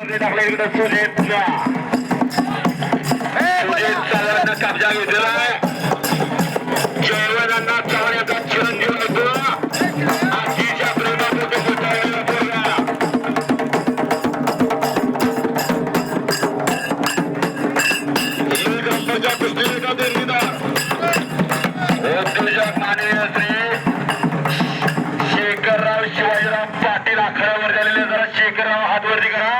टाकला इकडे सुजितला सुजित चव्हाणनं कब्जा घेतलेला आहे. जयवरांना चिरंजीव आजीच्या प्रेमापोटी कुस्तीचा उद्योजक माननीय श्री शेखरराव शिवाजीराव पाटील जरा हात वरती करा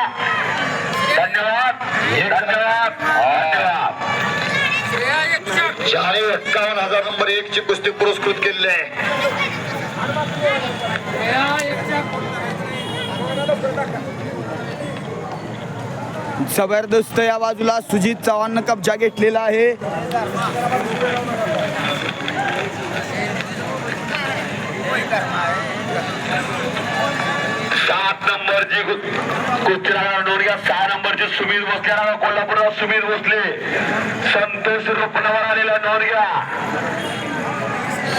धन्यवाद. धन्यवाद. धन्यवाद. चाळीस एक्कावन्न हजार नंबर एक ची कुस्ती पुरस्कृत केलेली आहे. जबरदस्त या बाजूला सुजित चव्हाण कब्जा घेतलेला आहे. नंबरची कुस्तीला नोंदग्या सहा नंबरचे सुमित बसल्या कोल्हापूरला सुमित बसले संतोष रुपणावर आलेला नोंदग्या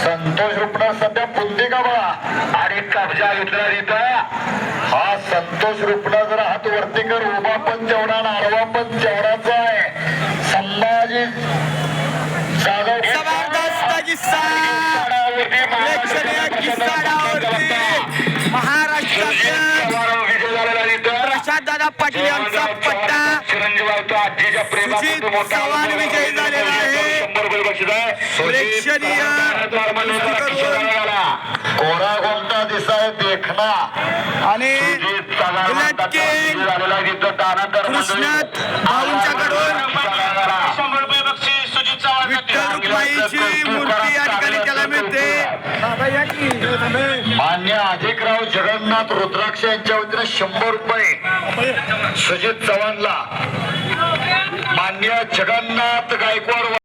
संतोष रुपणा सध्या पुंते का बघा? आणि कब्जा घेतला तिथं हा संतोष रुपणा जर हात वरती कर. उभा पण आणि आडवा पण तेवढाच आहे. संभाजी जाधव. जबरदस्त दादा पाटील यांचा पट्टा सुजित चव्हाण विजयी झालेला आहे. प्रेक्षणीय कोरा दिसाय देखना आणि कृष्णात मान्य अधिकराव जगन्नाथ रुद्राक्ष यांच्या वतीने शंभर रुपये. सुजित चव्हाणला. मान्य जगन्नाथ गायकवाड